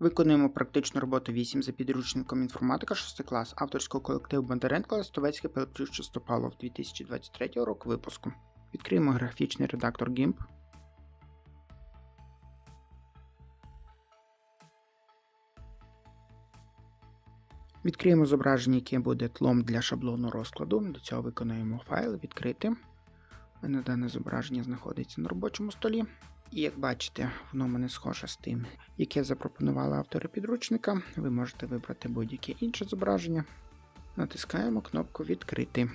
Виконуємо практичну роботу 8 за підручником інформатика 6 клас авторського колективу Бондаренко Листовецький Пилиптюк Чистопалов 2023 року випуску. Відкриємо графічний редактор GIMP. Відкриємо зображення, яке буде тлом для шаблону розкладу. До цього виконуємо файл відкрити. У мене дане зображення знаходиться на робочому столі. І як бачите, воно мене схоже з тим, яке запропонували автори підручника. Ви можете вибрати будь-яке інше зображення. Натискаємо кнопку Відкрити.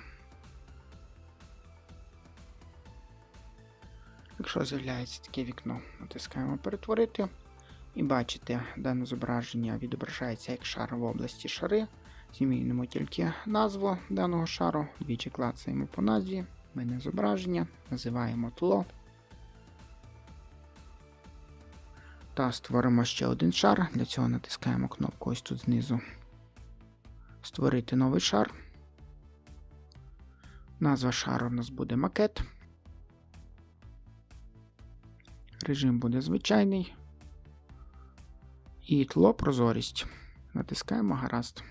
Якщо з'являється таке вікно, натискаємо Перетворити. І бачите, дане зображення відображається як шар в області шари. Змінюємо тільки назву даного шару, двічі клацаємо по назві, мене зображення, називаємо тло. Та створимо ще один шар. Для цього натискаємо кнопку ось тут знизу. Створити новий шар. Назва шару у нас буде макет. Режим буде звичайний. І тло прозорість. Натискаємо гаразд.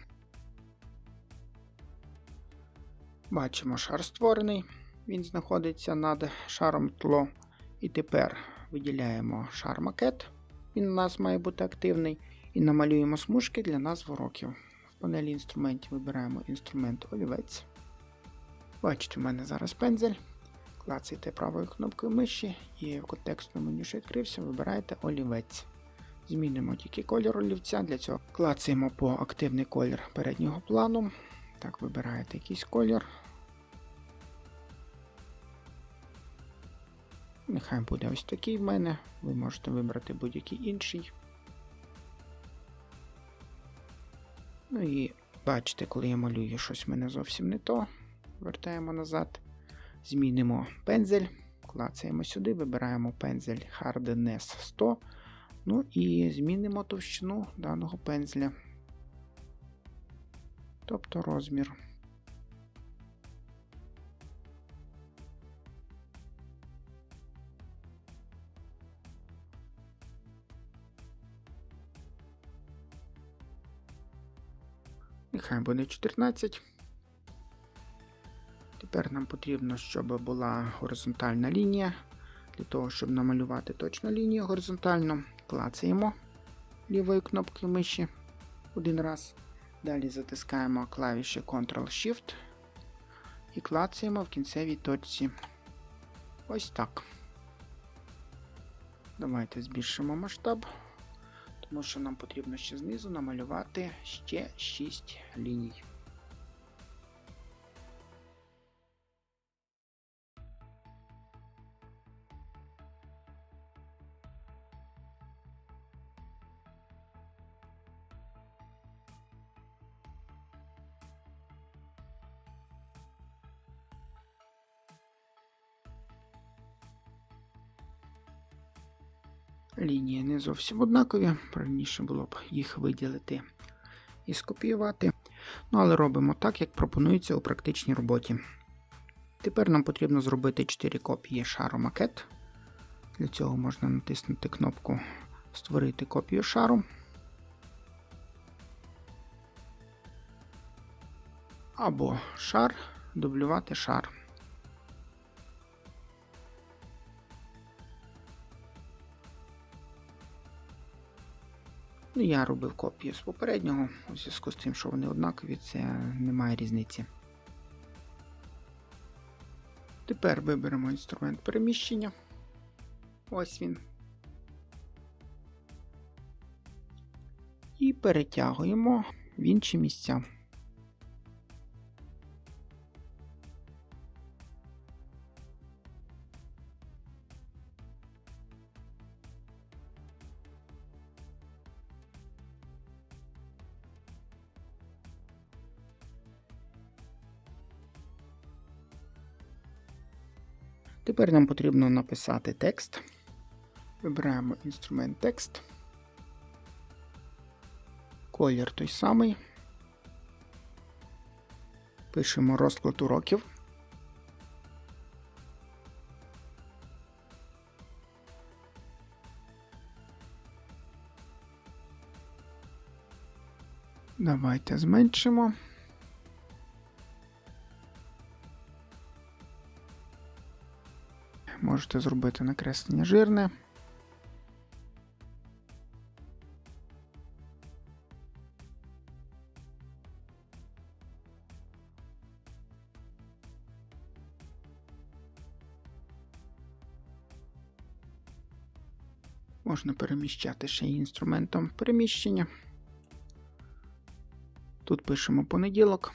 Бачимо, шар створений. Він знаходиться над шаром тло. І тепер виділяємо шар макет. Він у нас має бути активний. І намалюємо смужки для назв уроків. В панелі інструментів вибираємо інструмент олівець. Бачите, у мене зараз пензель. Клацайте правою кнопкою миші і в контекстному меню, що відкрився, вибираєте олівець. Змінимо тільки колір олівця. Для цього клацаємо по активний колір переднього плану. Так, вибираєте якийсь колір. Нехай буде ось такий в мене. Ви можете вибрати будь-який інший. Ну і бачите, коли я малюю щось в мене зовсім не то. Вертаємо назад. Змінимо пензель, клацаємо сюди, вибираємо пензель Hardness 100. Ну і змінимо товщину даного пензля. Тобто розмір. Нехай буде 14. Тепер нам потрібно, щоб була горизонтальна лінія. Для того, щоб намалювати точну лінію горизонтально, клацаємо лівою кнопкою миші один раз. Далі затискаємо клавіші Ctrl-Shift і клацаємо в кінцевій точці. Ось так. Давайте збільшимо масштаб, тому що нам потрібно ще знизу намалювати ще 6 ліній. Лінії не зовсім однакові, правильніше було б їх виділити і скопіювати. Ну, але робимо так, як пропонується у практичній роботі. Тепер нам потрібно зробити 4 копії шару макет. Для цього можна натиснути кнопку Створити копію шару. Або шар, дублювати шар. Ну, я робив копію з попереднього, у зв'язку з тим, що вони однакові, це немає різниці. Тепер виберемо інструмент переміщення. Ось він. І перетягуємо в інші місця. Тепер нам потрібно написати текст. Вибираємо інструмент текст. Колір той самий. Пишемо розклад уроків. Давайте зменшимо. Можете зробити накреслення жирне. Можна переміщати ще й інструментом переміщення. Тут пишемо понеділок.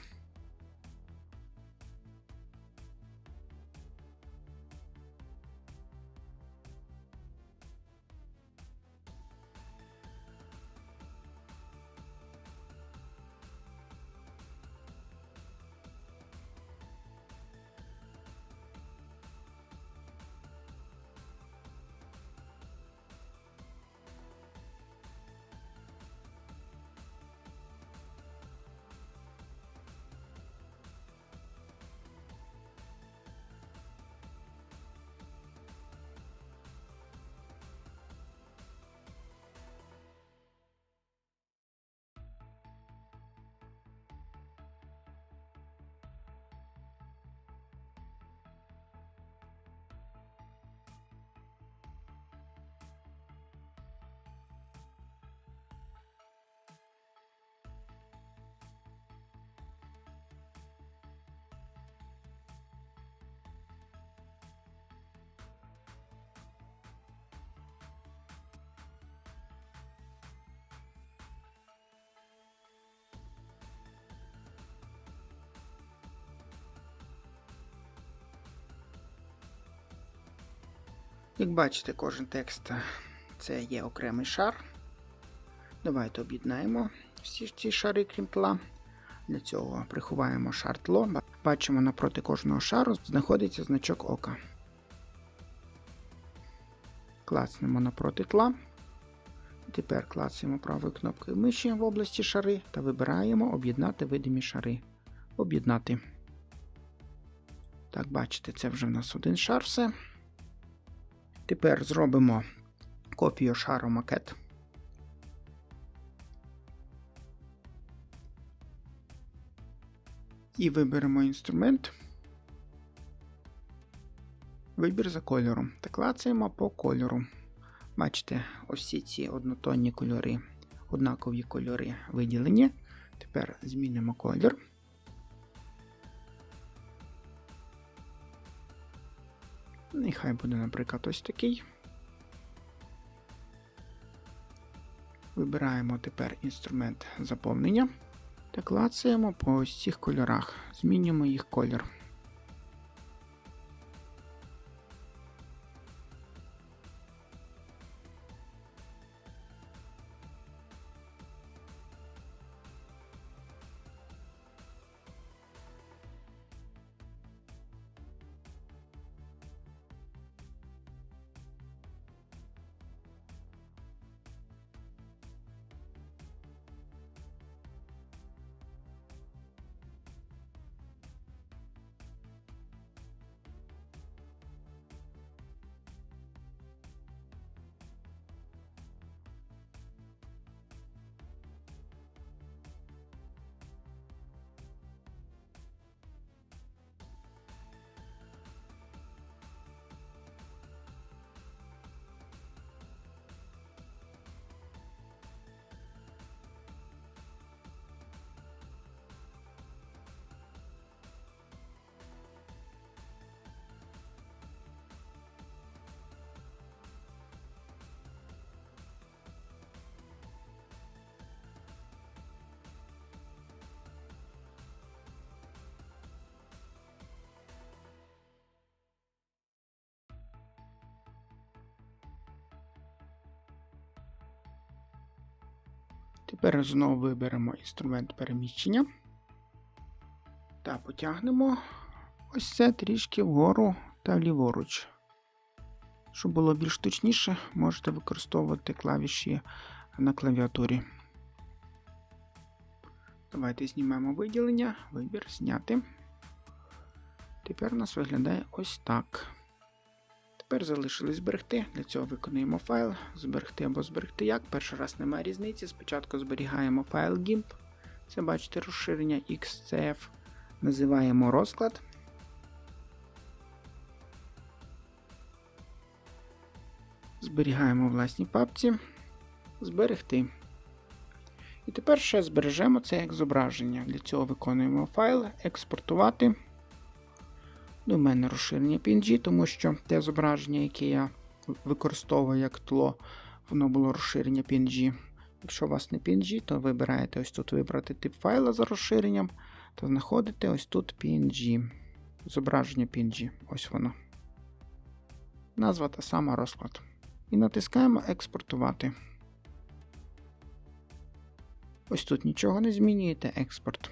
Як бачите, кожен текст це є окремий шар. Давайте об'єднаємо всі ці шари, крім тла. Для цього приховаємо шар тло. Бачимо, напроти кожного шару знаходиться значок ока. Клацнемо напроти тла. Тепер клацаємо правою кнопкою миші в області шари та вибираємо Об'єднати видимі шари. Об'єднати. Так, бачите, це вже в нас один шар все. Тепер зробимо копію шару макет. І виберемо інструмент. Вибір за кольором та клацаємо по кольору. Бачите, ось ці однотонні кольори, однакові кольори виділені. Тепер змінимо колір. Нехай буде, наприклад, ось такий. Вибираємо тепер інструмент заповнення та клацаємо по ось кольорах. Змінюємо їх колір. Тепер знову виберемо інструмент переміщення та потягнемо ось це трішки вгору та ліворуч. Щоб було більш точніше, можете використовувати клавіші на клавіатурі. Давайте знімемо виділення, вибір, зняти. Тепер у нас виглядає ось так. Тепер залишилось зберегти. Для цього виконуємо файл, зберегти або зберегти як. Перший раз немає різниці. Спочатку зберігаємо файл GIMP, Це бачите розширення XCF. Називаємо розклад. Зберігаємо в власній папці. Зберегти. І тепер ще збережемо це як зображення. Для цього виконуємо файл, експортувати. До мене розширення PNG, тому що те зображення, яке я використовую як тло, воно було розширення PNG. Якщо у вас не PNG, то вибираєте ось тут вибрати тип файла за розширенням, то знаходите ось тут PNG. Зображення PNG. Ось воно. Назва та сама розклад. І натискаємо експортувати. Ось тут нічого не змінюєте експорт.